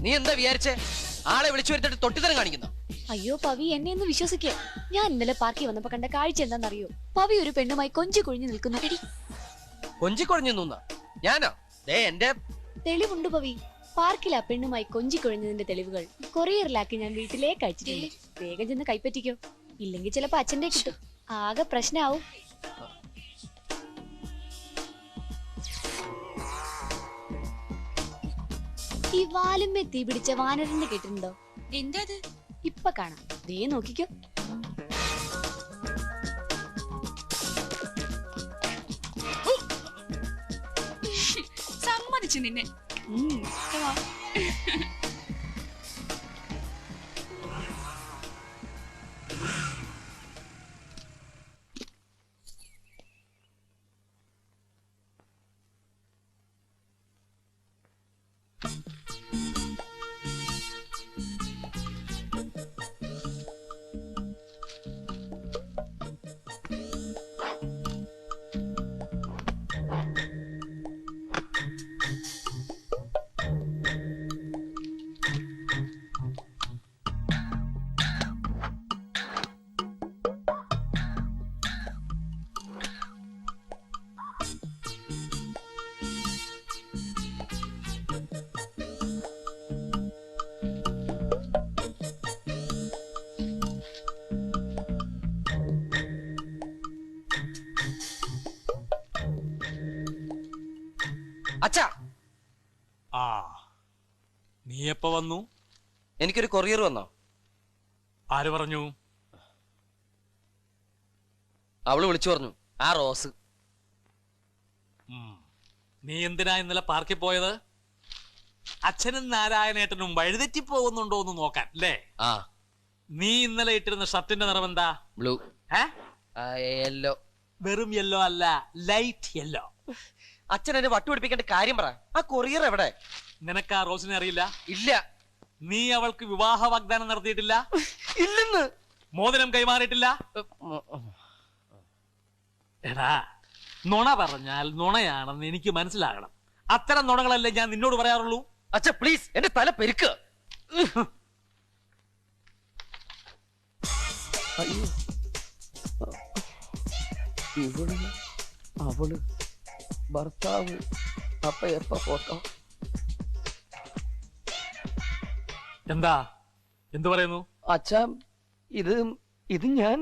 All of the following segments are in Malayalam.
നീ എന്താ വിചാരിച്ചേ? ആളെ വിളിച്ചു വരുത്തിട്ട് തൊട്ടിത്തരം കാണിക്കുന്നു? അയ്യോ പവി എന്നെ ഒന്ന് വിശ്വസിക്കേ. ഞാൻ ഇന്നലെ പാർക്കിൽ വന്നപ്പോ കണ്ട കാഴ്ച എന്താണെന്നറിയോ? പവി ഒരു പെണ്ണുമായി കൊഞ്ചു കുഴിഞ്ഞു നിൽക്കുന്നു. എടി. കൊഴിഞ്ഞു നിന്ന? ഞാനോ? ദേ എന്റെ തെളിവുണ്ട് പവി. പാർക്കിൽ ആ പെണ്ണുമായി കൊഞ്ചി കുഴഞ്ഞതിന്റെ തെളിവുകൾ. കൊറിയറിലാക്കി ഞാൻ വീട്ടിലേക്ക് അയച്ചിട്ടുണ്ട്. വേഗം ചെന്ന് കൈപ്പറ്റിക്കോ. ഇല്ലെങ്കിൽ ചിലപ്പോ അച്ഛന്റെ കിട്ടും. ആകെ പ്രശ്നാവും. ഈ വാലുമ്മ തീ പിടിച്ച വാനരന്റെ കേട്ടിട്ടുണ്ടോ? എന്താ ഇപ്പൊ കാണാം. ദേ നോക്കിക്കോ. സമ്മതിച്ചു നിന്നെ. അച്ഛാ. ആ നീ എപ്പോ വന്നു? എനിക്കൊരു കൊറിയർ വന്നോ? ആര് പറഞ്ഞു? അവൾ വിളിച്ചു പറഞ്ഞു. ആ റോസ്. നീ എന്തിനാ ഇന്നലെ പാർക്കിൽ പോയത്? അച്ഛനും നാരായണേട്ടനും വഴുതെറ്റി പോകുന്നുണ്ടോ എന്ന് നോക്കാൻ അല്ലേ? ആ. നീ ഇന്നലെ ഇട്ടിരുന്ന ഷർട്ടിന്റെ നിറം എന്താ? ബ്ലൂ. ഏ? യെല്ലോ. വെറും യെല്ലോ അല്ല ലൈറ്റ് യെല്ലോ. അച്ഛൻ എന്നെ വട്ടുപിടിപ്പിക്കേണ്ട കാര്യം പറ. ആ കൊറിയർ എവിടെ? നിനക്ക് ആ റോസിനെ അറിയില്ല? ഇല്ല. നീ അവൾക്ക് വിവാഹ വാഗ്ദാനം നടത്തിയിട്ടില്ല? ഇല്ലെന്ന്. മോദനം കൈമാറിയിട്ടില്ല? എടാ നുണ പറഞ്ഞാൽ നുണയാണെന്ന് എനിക്ക് മനസ്സിലാകണം. അത്തരം നുണകളല്ലേ ഞാൻ നിന്നോട് പറയാറുള്ളൂ? അച്ഛ പ്ലീസ് എന്റെ തല പെരുക്ക്. അയ്യോ. അവൾ ഭർത്താവ് അപ്പ എപ്പ ഫോട്ടോ എന്താ? എന്തു പറയുന്നു? അച്ഛാ ഇത് ഇത് ഞാൻ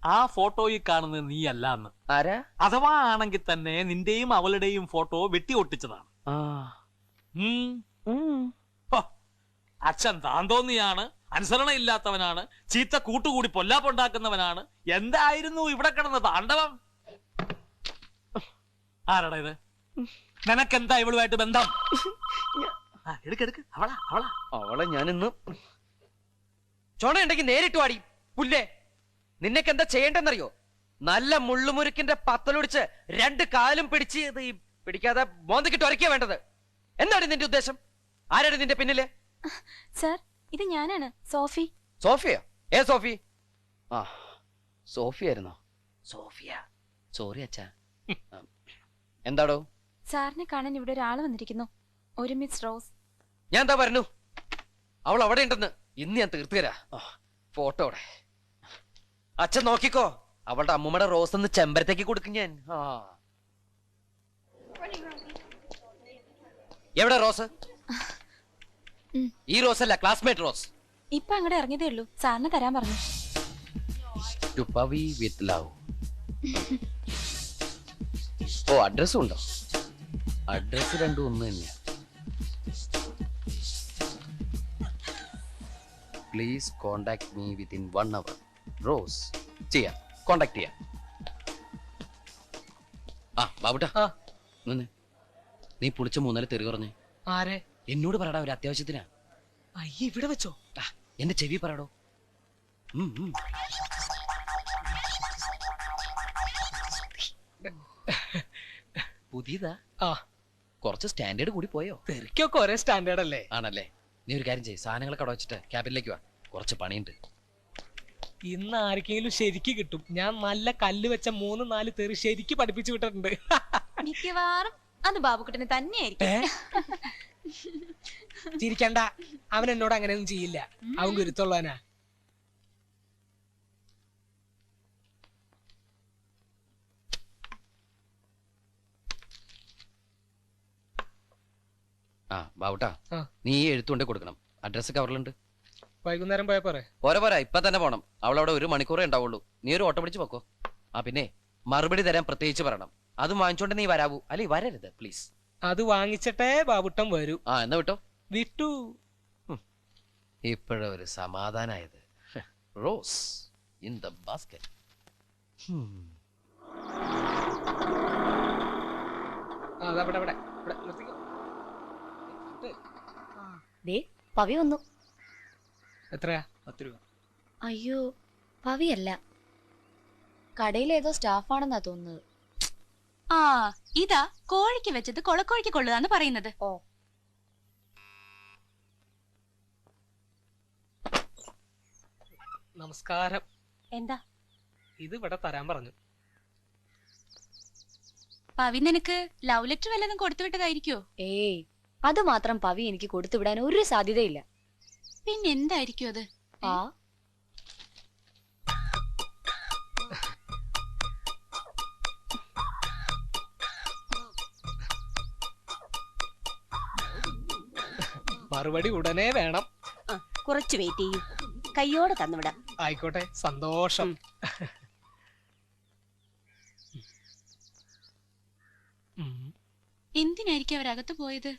ആ ഫോട്ടോയിൽ കാണുന്നത് നീ അല്ല എന്ന് ആരാ? അഥവാ ആണെങ്കിൽ തന്നെ നിന്റെയും അവളുടെയും ഫോട്ടോ വെട്ടി ഒട്ടിച്ചതാണ്. അച്ഛൻ താൻ തോന്നിയാണ് അനുസരണ ഇല്ലാത്തവനാണ് ചീത്ത കൂട്ടുകൂടി പൊല്ലാപ്പുണ്ടാക്കുന്നവനാണ്. എന്തായിരുന്നു ഇവിടെ കിടന്ന താണ്ഡവം ആരാടാ ഇത്? നിനക്കെന്താ ഇവളുമായിട്ട് ബന്ധം? എടുക്കെടുക്ക് എടുക്ക് എടുക്ക്. അവളാ അവളാ. അവളെ ഞാനിന്ന് ചുണയുണ്ടെങ്കിൽ നേരിട്ട് വാടി പുല്ലേ? നിന്നെക്കെന്താ ചെയ്യേണ്ടെന്നറിയോ നല്ല മുള്ളുമുരുക്കിന്റെ പത്തലൊടിച്ച് രണ്ട് കാലും പിടിച്ച് ഇത് ഈ പിടിക്കാതെ മോന്തക്കിട്ട് ഒരക്കിയാ വേണ്ടത്. എന്താണ് നിന്റെ ഉദ്ദേശം? ആരാണ് നിന്റെ പിന്നിൽ? സർ ഇത് ഞാനാണ് സോഫി. സോഫിയ? ഏ സോഫി? ആ സോഫിയായിരുന്നോ? സോഫിയ. സോറി അച്ഛാ. എന്താടോ? സാറിനെ കാണാൻ ഇവിടെ ഒരാൾ വന്നിരിക്കുന്നു. ഒരു മിസ് റോസ്. ഞാൻ എന്താ പറഞ്ഞു അവൾ അവിടെ ഉണ്ടെന്ന് ഇന്ന് ഞാൻ തീർത്തു തരാ. ഫോട്ടോ അവിടെ. അച്ഛൻ നോക്കിക്കോ. അവളുടെ അമ്മൂമ്മയുടെ റോസ് ഒന്ന് ചെമ്പരത്തേക്ക് കൊടുക്കും ഞാൻ. എവിടെ റോസ്? ഈ റോസ് അല്ല ക്ലാസ്മേറ്റ് റോസ്. ഇപ്പൊ അങ്ങോട്ട് ഇറങ്ങിയതേ ഉള്ളൂ. സാറിന് തരാൻ പറഞ്ഞു. വിത്ത് ലവ് ഓ അഡ്രസ്സും ഉണ്ടോ? അഡ്രസ് രണ്ടും ഒന്ന് തന്നെയാ. Please contact me within one hour rose ചെയ്യാം. കോണ്ടാക്ട് ചെയ്യാം. ആ ബാബുട്ടാ. നിന്ന് നീ പുളിച്ച മൂന്നര തെറി പറഞ്ഞേ. ആരെ? എന്നോട് പറയടാ ഒരു അത്യാവശ്യത്തിനാ. അയ്യ ഇവിടെ വെച്ചോ. എന്റെ ചെവി പറയടോ ഉം. പുതിയതാ. ആ. കുറച്ച് സ്റ്റാൻഡേർഡ് കൂടി പോയോ? തെറിക്കൊക്കെ ഒരേ സ്റ്റാൻഡേർഡ് അല്ലേ? ആണല്ലേ. നീ ഒരു കാര്യം ചെയ്യ്. സാധനങ്ങളൊക്കെ അവിടെ വെച്ചിട്ട് ക്യാബിനിലേക്ക് വാ. കുറച്ച് പണിയുണ്ട്. ഇന്ന് ആർക്കെങ്കിലും ശരിക്ക് കിട്ടും. ഞാൻ നല്ല കല്ല് വെച്ച മൂന്ന് നാല് തെറി ശരിക്ക് പഠിപ്പിച്ചു വിട്ടിട്ടുണ്ട്. മിക്കവാറും അത് ബാബുക്കുട്ടനെ തന്നെയായിരിക്കും. ചിരിക്കണ്ട. അവൻ എന്നോട് അങ്ങനെയൊന്നും ചെയ്യില്ല. അവൻ ഗുരുത്തുള്ളവനാ. ആ ബാവുട്ടാ ആ. നീ ഈ എഴുത്തുകൊണ്ട് കൊടുക്കണം. അഡ്രസ് കവറിലുണ്ട് വൈകുന്നേരം പോയ പോരെ. പോരാ പോരാ ഇപ്പൊ തന്നെ പോണം. അവളവിടെ ഒരു മണിക്കൂറേ ഉണ്ടാവുള്ളൂ. നീ ഒരു ഓട്ടോ പിടിച്ച് പോക്കോ. ആ പിന്നെ മറുപടി തരാൻ പ്രത്യേകിച്ച് പറയണം. അത് വാങ്ങിച്ചോണ്ട് നീ വരാവൂ. അല്ലെ വരരുത് പ്ലീസ് അത് വാങ്ങിച്ചിട്ടേ ബാബുട്ടം വരൂ. ആ എന്നാ വിട്ടോ? വിട്ടു. ഇപ്പോഴ ഒരു സമാധാനായത്. Rose in the basket. അതവിടെ അതാ ഇവിടെ നിർത്തി. ദേ പവി വന്നു. എത്രയാ? പത്ത് രൂപ. അയ്യോ പവിയല്ല. കടയിലേതോ സ്റ്റാഫാണെന്നാ തോന്നുന്നത്. ആ ഇതാ കോഴിക്ക് വെച്ചത് കൊളക്കോഴിക്ക് കൊള്ളുകാന്ന് പറയുന്നത്. ഓ. നമസ്കാരം. എന്താ? ഇത് ഇവിടെ തരാൻ പറഞ്ഞു. പവി നിനക്ക് ലവ് ലെറ്റർ വല്ലതും കൊടുത്തു വിട്ടതായിരിക്കോ ഏയ് അത് മാത്രം പവി എനിക്ക് കൊടുത്തുവിടാൻ ഒരു സാധ്യതയില്ല. പിന്നെ എന്തായിരിക്കും അത്? ആ. മറുപടി ഉടനെ വേണം. കുറച്ച് വെയിറ്റ് ചെയ്യും. കയ്യോടെ തന്നുവിടാം. ആയിക്കോട്ടെ സന്തോഷം. എന്തിനായിരിക്കും അവരകത്ത് പോയത്?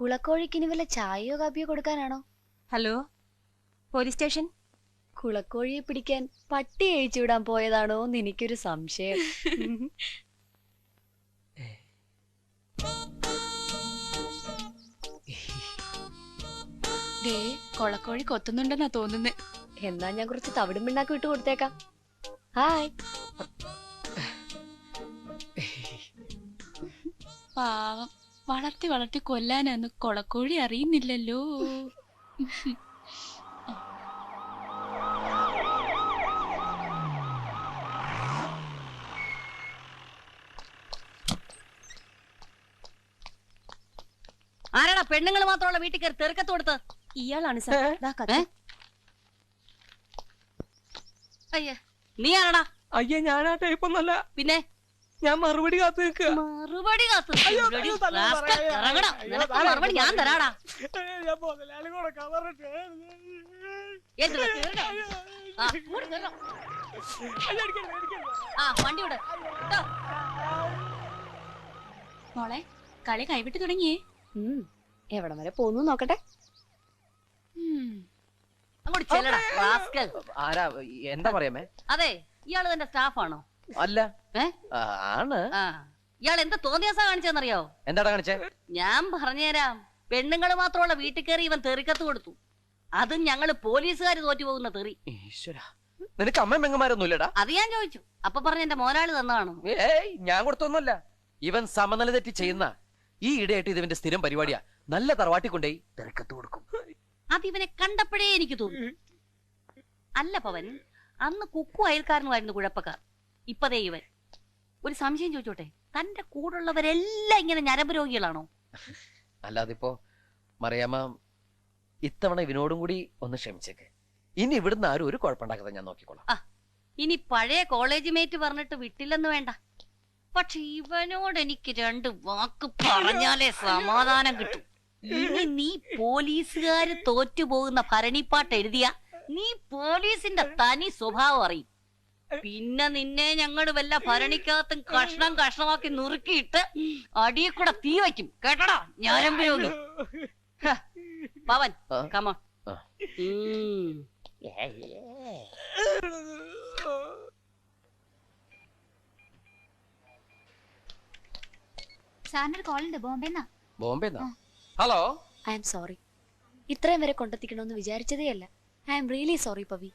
കുളക്കോഴിക്കിനി വല്ല ചായയോ കാപ്പിയോ കൊടുക്കാനാണോ? ഹലോ? Police station? കുളക്കോഴിയെ പിടിക്കാൻ പട്ടി അഴിച്ചു വിടാൻ പോയതാണോ എന്ന് എനിക്കൊരു സംശയം. ദേ കൊളക്കോഴി കൊത്തുന്നുണ്ടെന്നാ തോന്നുന്നേ. എന്നാ ഞാൻ കുറച്ച് തവിടും പിണ്ണാക്കി വിട്ടു കൊടുത്തേക്കാം. ഹായ്. പാവം. വളർത്തി വളർത്തി കൊല്ലാനാന്ന് കൊളക്കോഴി അറിയുന്നില്ലല്ലോ. ആരാടാ? പെണ്ണുങ്ങൾ മാത്രമുള്ള വീട്ടിൽ കയറി തെറുക്കത്ത് കൊടുത്ത്? ഇയാളാണ് സാർ. ദാ കത്ത്. അയ്യ. നീ ആരാടാ? അയ്യേ ഞാൻ ആ ടൈപ്പൊന്നല്ല പിന്നെ? ഞാൻ മറുപടി കാത്തു നിൽക്കുക. മറുപടി കാത്തു മറുപടി ഞാൻ തരാടാ. വണ്ടി വിട്. മോളെ കളി കൈവിട്ട് തുടങ്ങിയേ. എവിടം വരെ പോന്നു നോക്കട്ടെ. അങ്ങോട്ട് ചെല്ലടാ എന്താ പറയാമേ? അതെ ഇയാൾ തന്റെ സ്റ്റാഫാണോ? അല്ല. ആണ്. ഇയാൾ എന്താ തോന്നിയാസ കാണിച്ചെന്നറിയോ എന്താടാ കാണിച്ചേ? ഞാൻ പറഞ്ഞുതരാം. പെണ്ണുങ്ങൾ മാത്രമുള്ള വീട്ടിൽ കയറി ഇവൻ തെറിക്കത്ത് കൊടുത്തു. അതും ഞങ്ങൾ പോലീസുകാർ തോറ്റു പോകുന്ന തെറി. നിനക്ക് അമ്മയും പെങ്ങന്മാരൊന്നുമില്ലടാ അത് ഞാൻ ചോദിച്ചു. അപ്പൊ പറഞ്ഞ എന്റെ മോനാളി തന്നതാണ്? ഏയ് ഞാൻ കൊടുത്തൊന്നുമല്ല. ഇവൻ സമനില തെറ്റി ചെയ്യുന്ന ഈ ഇടയായിട്ട് ഇതിന്റെ സ്ഥിരം പരിപാടിയാ. നല്ല തറവാട്ടി കൊണ്ടേ തിരക്കത്ത് കൊടുക്കും. അത് ഇവനെ കണ്ടപ്പോഴേ എനിക്ക് തോന്നി. അല്ല പവൻ അന്ന് കുക്കു അയൽക്കാരനുമായിരുന്നു കുഴപ്പക്കാർ. ഇപ്പതേ ഇവൻ. ഒരു സംശയം ചോദിച്ചോട്ടെ? തന്റെ കൂടുള്ളവരെല്ലാം ഇങ്ങനെ ഞരമ്പ് രോഗികളാണോ? അല്ലാതിപ്പോ മറിയാമ്മ ഇത്തവണ ഇവനോടും കൂടി ഒന്ന് ക്ഷമിച്ചേക്ക്. ഇനി ഇവിടുന്ന് ആരും ഒരു കുഴപ്പമുണ്ടാക്കാതെ ഞാൻ നോക്കിക്കോളാം. ഇനി പഴയ കോളേജ് മേറ്റ് പറഞ്ഞിട്ട് വിട്ടില്ലെന്ന് വേണ്ട. പക്ഷെ ഇവനോട് എനിക്ക് രണ്ട് വാക്ക് പറഞ്ഞാലേ സമാധാനം കിട്ടും. ഇനി നീ പോലീസുകാര് തോറ്റുപോകുന്ന ഭരണിപ്പാട്ട് എഴുതിയ നീ പോലീസിന്റെ തനി സ്വഭാവം അറിയും. പിന്നെ നിന്നെ ഞങ്ങൾ വല്ല ഭരണിക്കകത്തും കഷ്ണം കഷ്ണമാക്കി നുറുക്കിയിട്ട് അടിയിൽ കൂടെ തീ വയ്ക്കും. കേട്ടടാ? ഞാനും രോഗി പവൻ ആ. കമ ആ. സാറിനൊരു കോൾ ഉണ്ട് ബോംബെന്നാ? ബോംബെ ഹലോ? I'm sorry. ഇത്രയും വരെ കൊണ്ടെത്തിക്കണമെന്ന് വിചാരിച്ചതേ അല്ല. I'm really sorry Pavi.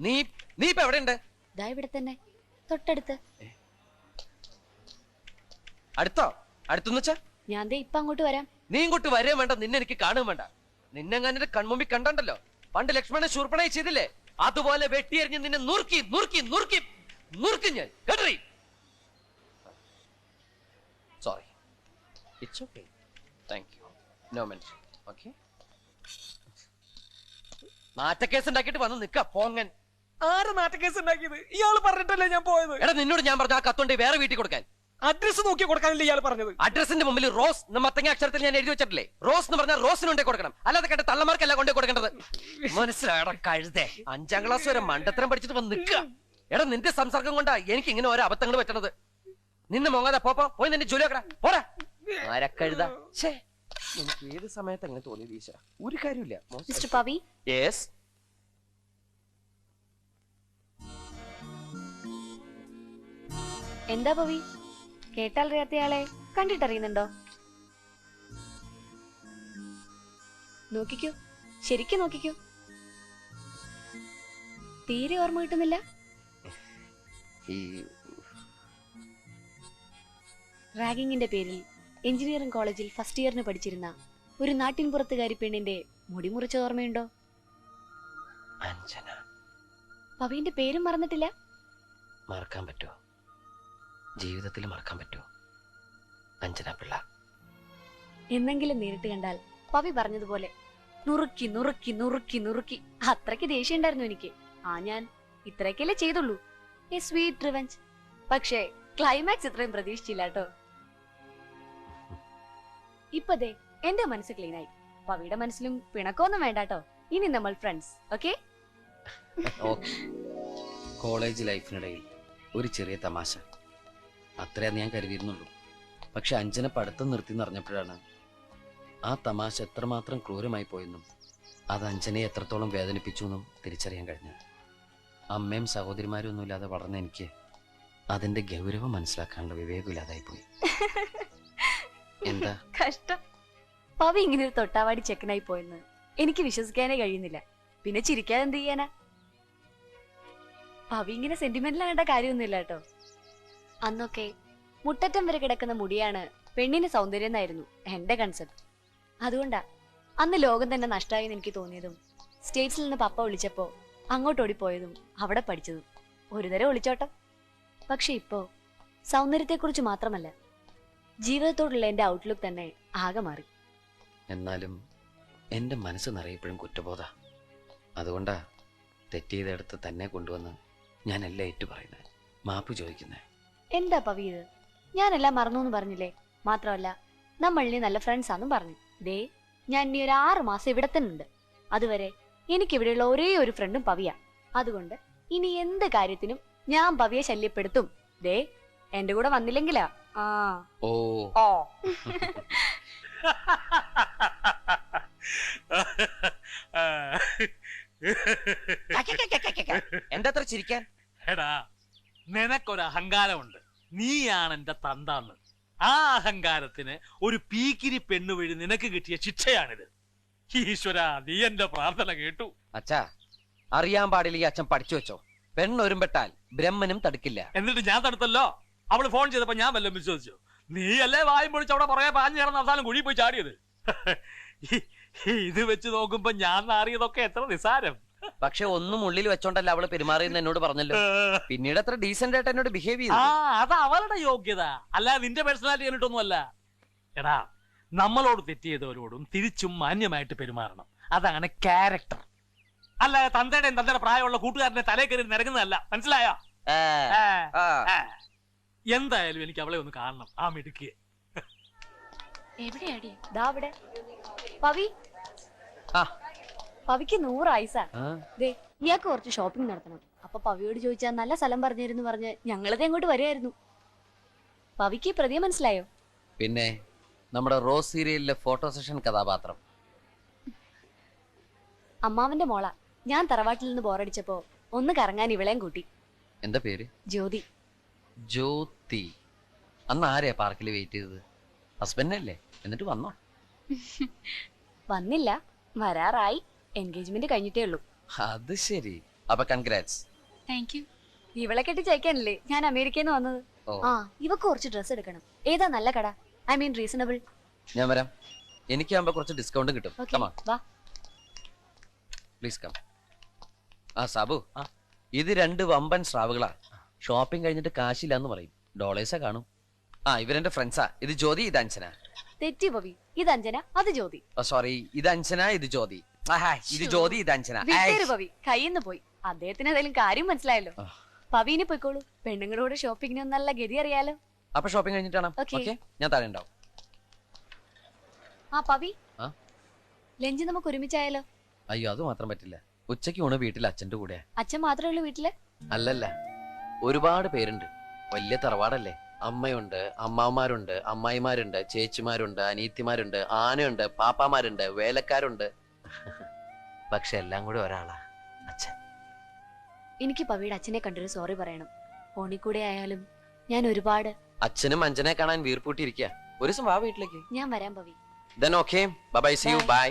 നീ നീ ഇപ്പൊ എവിടെ ഉണ്ട് ദാ ഇവിടെ തന്നെ. തൊട്ടടുത്ത്. അടുത്തോ? അടുത്തെന്ന് വെച്ചാ? ഞാൻ ദേ ഇപ്പൊ അങ്ങോട്ട് വരാം. നീ ഇങ്ങോട്ട് വരേ വേണ്ട നിന്നെ എനിക്ക് കാണുകയും വേണ്ട. നിന്നെ ഞാൻ കൺമുമ്പിൽ കണ്ടണ്ടല്ലോ? പണ്ട് ലക്ഷ്മണൻ ശൂർപ്പണയെ ചെയ്തില്ലേ? അതുപോലെ വെട്ടിയെറിഞ്ഞ് നിന്നെ നുറുക്കി നുറുക്കി നുറുക്കി നുറുക്കി ഞാൻ. കേട്ടറി sorry it's okay thank you no mention okay നാറ്റക്കേസ് ഉണ്ടാക്കിയിട്ട് വന്ന് നിൽക്കാം പോങ്ങൻ. ആര് നാട്ടക്കേസ് ഉണ്ടാക്കിയത് ഇയാൾ പറഞ്ഞിട്ടല്ലേ ഞാൻ പോയത്? എടാ നിന്നോട് ഞാൻ പറഞ്ഞു ആ കത്തുണ്ട് വേറെ വീട്ടിൽ കൊടുക്കാൻ. അഡ്രസ് നോക്കി കൊടുക്കാനല്ലേ ഇയാൾ പറഞ്ഞത്? അഡ്രസ്സിന്റെ മുമ്പിൽ റോസ് എന്ന് മത്തങ്ങ അക്ഷരത്തിൽ ഞാൻ എഴുതി വെച്ചിട്ടില്ലേ? റോസ് എന്ന് പറഞ്ഞാൽ റോസിന് ഉണ്ടേ കൊടുക്കണം. അല്ലാതെ കേട്ട തള്ളമാർക്കല്ല കൊണ്ടേ കൊടുക്കേണ്ടത്. മനസ്സിലായടാ കഴുതേ. അഞ്ചാം ക്ലാസ് വരെ മണ്ടത്തരം പഠിച്ചിട്ട് വന്ന് നിൽക്കുക എടാ നിന്റെ സംസർഗം കൊണ്ടാ എനിക്ക് ഇങ്ങനെ ഓരോ അബദ്ധങ്ങൾ പറ്റണത്. നിന്നെ മോങ്ങാതെ പോപ്പോ പോയി നിന്റെ ജോലി വെക്കടാ പോരാ ആരക്കഴുത ഛേ. എനിക്ക് ഏത് സമയത്ത് അങ്ങനെ തോന്നി ഒരു കാര്യമില്ല പവി യെസ് എന്താ പവി കേട്ടാലറിയാത്തയാളെ കണ്ടിട്ടറിയുന്നുണ്ടോ? നോക്കിക്കൂ ശരിക്കും നോക്കിക്കൂ. തീരെ ഓർമ്മ കിട്ടുന്നില്ല. റാഗിങ്ങിന്റെ പേരിൽ എഞ്ചിനീയറിംഗ് കോളേജിൽ ഫസ്റ്റ് ഇയറിന് പഠിച്ചിരുന്ന ഒരു നാട്ടിൻപുറത്തുകാരി പെണ്ണിന്റെ മുടി മുറിച്ച ഓർമ്മയുണ്ടോ? പവിന്റെ പേരും മറന്നിട്ടില്ല. മറക്കാൻ പറ്റുമോ ജീവിതത്തിൽ മറക്കാൻ പറ്റുമോ? അഞ്ജന പിള്ള. എന്നെങ്കിലും നേരിട്ട് കണ്ടാൽ പവി പറഞ്ഞതുപോലെ നുറുക്കി നുറുക്കി നുറുക്കി നുറുക്കി. അത്രയ്ക്ക് ദേഷ്യം ഉണ്ടായിരുന്നു എനിക്ക്. ആ ഞാൻ ഇത്രയൊക്കെയല്ലേ ചെയ്തുള്ളൂ. A sweet revenge. പക്ഷേ ക്ലൈമാക്സ് ഇത്രയും പ്രതീക്ഷിച്ചില്ല കേട്ടോ. ഇപ്പതേ എന്റെ മനസ്സ് ക്ലീൻ ആയി പവിയുടെ മനസ്സിലും പിണക്കൊന്നും വേണ്ട കേട്ടോ. ഇനി നമ്മൾ ഫ്രണ്ട്സ് ഓക്കെ? ഓക്കെ കോളേജ് ലൈഫിനിടയിൽ ഒരു ചെറിയ തമാശ. അത്രേ ഞാൻ കരുതിയിരുന്നുള്ളൂ. പക്ഷെ അഞ്ജന പഠിത്തം നിർത്തി എന്നറിഞ്ഞപ്പോഴാണ് ആ തമാശ എത്രമാത്രം ക്രൂരമായി പോയെന്നും അത് അഞ്ജനയെ എത്രത്തോളം വേദനിപ്പിച്ചു എന്നും തിരിച്ചറിയാൻ കഴിഞ്ഞത്. അമ്മയും സഹോദരിമാരും ഒന്നുമില്ലാതെ വളർന്ന എനിക്ക് അതിന്റെ ഗൗരവം മനസ്സിലാക്കാനുള്ള വിവേകമില്ലാതായി പോയി. എന്താ? കഷ്ടം. പവി ഇങ്ങനെ ഒരു തൊട്ടാവാടി ചെക്കനായി പോയെന്ന് എനിക്ക് വിശ്വസിക്കാനേ കഴിയുന്നില്ല. പിന്നെ ചിരിക്കാതെ എന്ത് ചെയ്യാനാ? പവി ഇങ്ങനെ സെന്റിമെന്റിലാകേണ്ട കാര്യമൊന്നുമില്ല കേട്ടോ. അന്നൊക്കെ മുട്ടറ്റം വരെ കിടക്കുന്ന മുടിയാണ് പെണ്ണിന് സൗന്ദര്യം എന്നായിരുന്നു എന്റെ കൺസെപ്റ്റ് അതുകൊണ്ടാ അന്ന് ലോകം തന്നെ നഷ്ടമായെന്ന് എനിക്ക് തോന്നിയതും സ്റ്റേറ്റ്സിൽ നിന്ന് പപ്പ വിളിച്ചപ്പോ അങ്ങോട്ട് ഓടിപ്പോയതും അവിടെ പഠിച്ചതും. ഒരു തരം ഒളിച്ചോട്ടം. പക്ഷെ ഇപ്പോ സൗന്ദര്യത്തെക്കുറിച്ച് മാത്രമല്ല ജീവിതത്തോടുള്ള എന്റെ ഔട്ട്ലുക്ക് തന്നെ ആകെ മാറി. എന്നാലും എന്റെ മനസ്സ് നിറയപ്പോഴും കുറ്റബോധ. അതുകൊണ്ടാ തെറ്റിയതെടുത്ത് തന്നെ കൊണ്ടുവന്ന് ഞാൻ എല്ലാം ഏറ്റു പറയുന്നത്. മാപ്പ് ചോദിക്കുന്നത് എന്താ പവി ഇത്? ഞാനെല്ലാം മറന്നു എന്ന് പറഞ്ഞില്ലേ? മാത്രമല്ല നമ്മൾ ഇനി നല്ല ഫ്രണ്ട്സ് ആണെന്നും പറഞ്ഞു. ദേ ഞാൻ ഇനി ഒരു ആറ് മാസം ഇവിടെ തന്നെ ഉണ്ട് അതുവരെ എനിക്കിവിടെയുള്ള ഒരേ ഒരു ഫ്രണ്ടും പവിയ. അതുകൊണ്ട് ഇനി എന്ത് കാര്യത്തിനും ഞാൻ പവിയെ ശല്യപ്പെടുത്തും. ദേ എന്റെ കൂടെ വന്നില്ലെങ്കിലാ. ആ. ഓ. ഓ. എന്താ ചിരിക്കാൻ? എടാ നിനക്കൊരു അഹങ്കാരമുണ്ട്. നീയാണ് എന്റെ തന്താന്ന്. ആ അഹങ്കാരത്തിന് ഒരു പീക്കിരി പെണ്ണു വഴി നിനക്ക് കിട്ടിയ ശിക്ഷയാണിത്. ഈശ്വര നീ എന്റെ പ്രാർത്ഥന കേട്ടു. അച്ഛാ അറിയാൻ പാടില്ല ഈ അച്ഛൻ പഠിച്ചു വെച്ചോ. പെണ്ണൊരുമ്പെട്ടാൽ ബ്രഹ്മനും തടുക്കില്ല. എന്നിട്ട് ഞാൻ തടുത്തല്ലോ? അവൾ ഫോൺ ചെയ്തപ്പോ ഞാൻ വല്ലതും വിശ്വസിച്ചു. നീ അല്ലേ വായും പൊളിച്ച് അവിടെ പുറകെ പാഞ്ഞു കിടന്ന് അവസാനം കുഴി പോയി ചാടിയത്? ഇത് വെച്ച് നോക്കുമ്പോ ഞാൻ നാറിയതൊക്കെ എത്ര നിസാരം പക്ഷെ ഒന്നും ഉള്ളിൽ വെച്ചോണ്ടല്ല അവൾ പെരുമാറിയെന്ന് എന്നോട് പറഞ്ഞല്ലോ. പിന്നീട് അത്ര ഡീസെന്റ് ആയിട്ട് എന്നോട് ബിഹേവ് ആ ചെയ്തു അത് അവളുടെ യോഗ്യത. അല്ല നിന്റെ പേഴ്സണാലിറ്റി കണ്ടിട്ടൊന്നുമല്ല. എടാ നമ്മളോട് തെറ്റിയതവരോടും തിരിച്ചും മാന്യമായിട്ട് പെരുമാറണം. അതാണ് ക്യാരക്ടർ അല്ല തന്തയുടെയും തന്തയുടെ പ്രായമുള്ള കൂട്ടുകാരന്റെ തലേ കയറി നിരങ്ങുന്നതല്ല. മനസ്സിലായോ? ആ, ആ, ആ. ആ. എന്തായാലും എനിക്ക് അവളെ ഒന്ന് കാണണം. ആ മിടുക്കിയെ. എവിടെയാടി? ദാ അവിടെ. പവി? ആ. പവിക്ക് നൂറ് ആ. ദേ ഇയാൾക്ക് കുറച്ച് ഷോപ്പിംഗ് നടത്തണം. അപ്പൊ പവിയോട് ചോദിച്ചാൽ നല്ല സ്ഥലം പറഞ്ഞിരുന്നു പറഞ്ഞ് ഞങ്ങളത് അങ്ങോട്ട് വരുമായിരുന്നു പവിക്ക് പ്രതിയെ മനസ്സിലായോ? പിന്നെ നമ്മുടെ റോസ് സീരിയലിലെ ഫോട്ടോ സെഷൻ കഥാപാത്രം. അമ്മാവന്റെ മോള. ഞാൻ തറവാട്ടിൽ നിന്ന് ബോറടിച്ചപ്പോ ഒന്ന് കറങ്ങാൻ ഇവിളെയും കൂട്ടി. എന്താ പേര്? ജ്യോതി. ജ്യോതി. അന്ന് ആരെയാ പാർക്കിൽ വെയിറ്റ് ചെയ്തത്? ഹസ്ബൻഡല്ലേ എന്നിട്ട് വന്നോ? വന്നില്ല. വരാറായി. എൻഗേജ്മെന്റ് കഴിഞ്ഞിട്ടേ ഉള്ളൂ. അത് ശരി. അപ്പൊ കൺഗ്രാറ്റ്സ് താങ്ക് യു ഇവളെ കെട്ടി ചയക്കാനല്ലേ ഞാൻ അമേരിക്കയിൽ നിന്ന് വന്നത്? ഓ. ആ ഇവക്ക് കുറച്ച് ഡ്രസ് എടുക്കണം. ഏതാ നല്ല കട? ഐ മീൻ റീസണബിൾ ഞാൻ വരാം. എനിക്ക് എനിക്കാകുമ്പോ കുറച്ച് ഡിസ്കൗണ്ട് കിട്ടും. ഓക്കെ കമാ വാ. പ്ലീസ് കം ആ സാബു. ആ ഇത് രണ്ട് വമ്പൻ സ്രാവുകളാ. ഷോപ്പിംഗ് കഴിഞ്ഞിട്ട് കാശില്ല എന്ന് പറയും ഡോളേഴ്സാ കാണും. ആ ഇവരെന്റെ ഫ്രണ്ട്സാ ഇത് ജ്യോതി ഇത് അഞ്ജന? തെറ്റി പവി. ഇത് അഞ്ജന അത് ജ്യോതി. സോറി ഇത് അഞ്ജന ഇത് ജ്യോതി. ഇത് ജ്യോതി ഇത് അഞ്ജന വിട്ടേര് ഏയ്. പവി കയ്യിന്ന് പോയി. അദ്ദേഹത്തിന് ഏതായാലും കാര്യം മനസ്സിലായല്ലോ. പവിനെ പോയിക്കോളൂ. പെണ്ണുങ്ങളോട് ഷോപ്പിങ്ങിന് നല്ല ഗതി അറിയാലോ. അപ്പൊ ഷോപ്പിംഗ് കഴിഞ്ഞിട്ടാണ്. ഓക്കെ ഞാൻ താഴെ ഉണ്ടാവും. ആ പവി? ലഞ്ച് നമുക്ക് ഒരുമിച്ചായാലോ? അയ്യോ അത് മാത്രം പറ്റില്ല. ഉച്ചയ്ക്ക് ഊണ് വീട്ടിൽ അച്ഛന്റെ കൂടെ. അച്ഛൻ മാത്രമേ ഉള്ളൂ വീട്ടിൽ? അല്ലല്ല. ഒരുപാട് പേരുണ്ട്. വലിയ തറവാടല്ലേ? അമ്മയുണ്ട് അമ്മാവന്മാരുണ്ട് അമ്മായിമാരുണ്ട് ചേച്ചിമാരുണ്ട് അനീത്തിമാരുണ്ട് ആനയുണ്ട് പാപ്പാമാരുണ്ട് വേലക്കാരുണ്ട്. പക്ഷെ എല്ലാം കൂടി ഒരാളാ അച്ഛൻ. എനിക്ക് പവിയുടെ അച്ഛനെ കണ്ടൊരു സോറി പറയണം. ഫോണിൽ കൂടെ ആയാലും ഞാൻ ഒരുപാട് അച്ഛനും അഞ്ജനെ കാണാൻ വീർപ്പൂട്ടിയിരിക്കുക ഒരു ദിവസം വാ വീട്ടിലേക്ക്. ഞാൻ വരാം Pavi. Then okay bye see you Bye. Bye